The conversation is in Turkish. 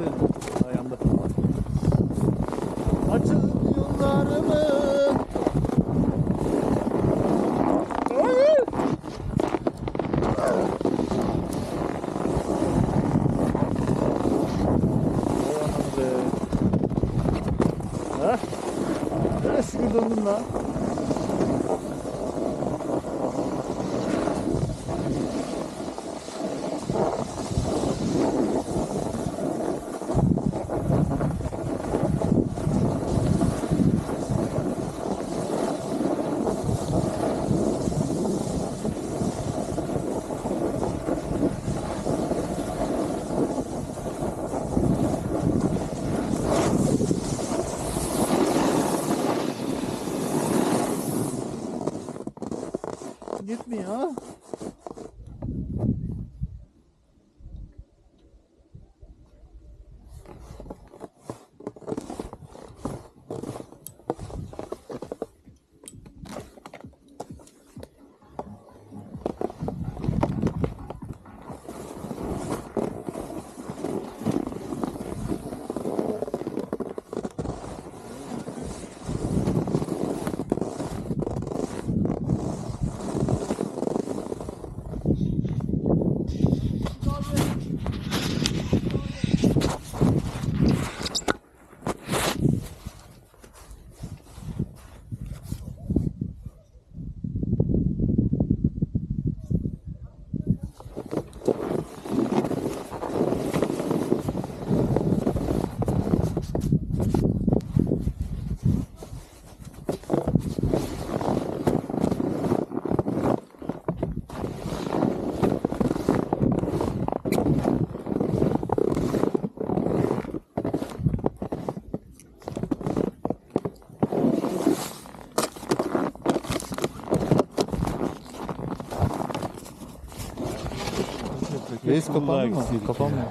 Yaktı. Ayağımda. Açın yollarımı. Ha? Ne şükür döndüm lan. Gitmiyor. Reis kapandı mı? Kapanmıyor.